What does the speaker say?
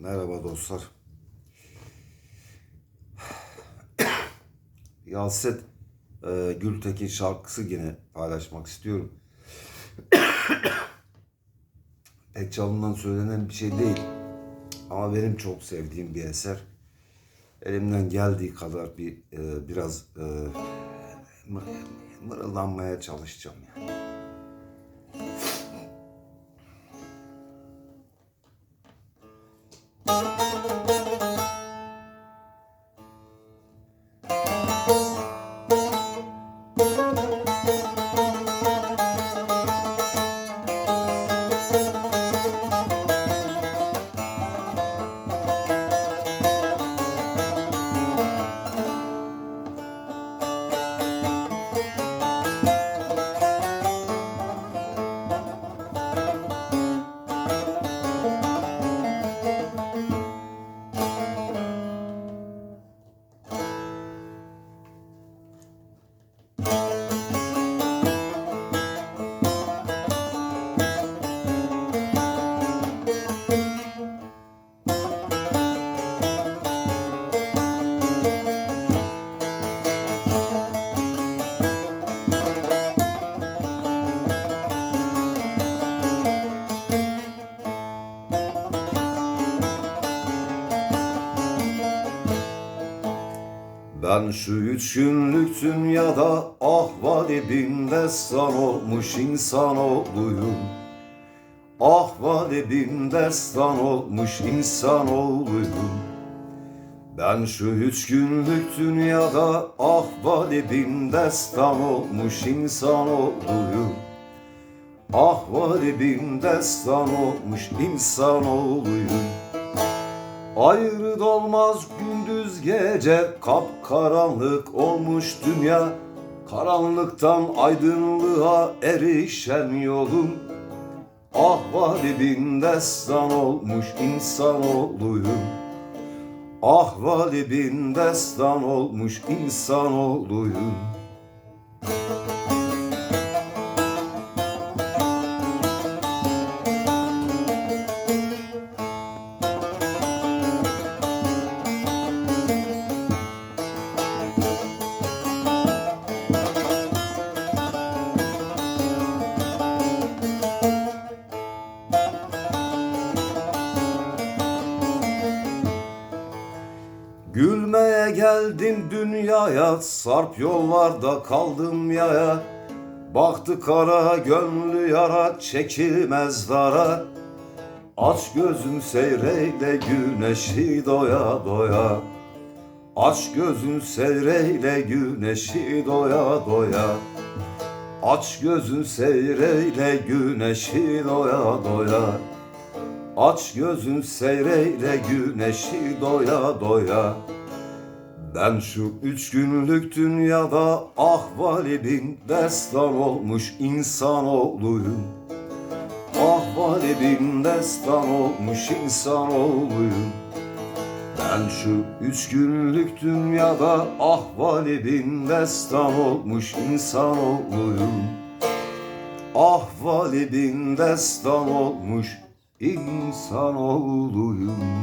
Merhaba dostlar. Yalset e, Gültekin şarkısı yine paylaşmak istiyorum. Pek çalınan söylenen bir şey değil. Ama benim çok sevdiğim bir eser. Elimden geldiği kadar bir e, biraz e, mı- mırıldanmaya çalışacağım yani. Ben şu üç günlük dünyada ahvali bin destan olmuş insan oğluyum. Ahvali bin destan olmuş insan oğluyum. Ben şu üç günlük dünyada ahvali bin destan olmuş insan oğluyum. Ahvali bin destan olmuş insan oğluyum. Ayrı dolmaz gündüz gece kapkaranlık olmuş dünya. Karanlıktan aydınlığa erişen yolum Ahvali bin destan olmuş insanoğluyum Ahvali bin destan olmuş insanoğluyum Geldim dünyaya, sarp yollarda kaldım yaya. Baktı kara, gönlü yara, çekilmez dara. Aç gözün seyreyle güneşi doya doya. Aç gözün seyreyle güneşi doya doya. Aç gözün seyreyle güneşi doya doya. Aç gözün seyreyle güneşi doya doya Ben şu üç günlük dünyada ahvali bin destan olmuş insan oğluyum Ahvali bin destan olmuş insan oğluyum Ben şu üç günlük dünyada ahvali bin destan olmuş insan oğluyum Ahvali bin destan olmuş insanoğluyum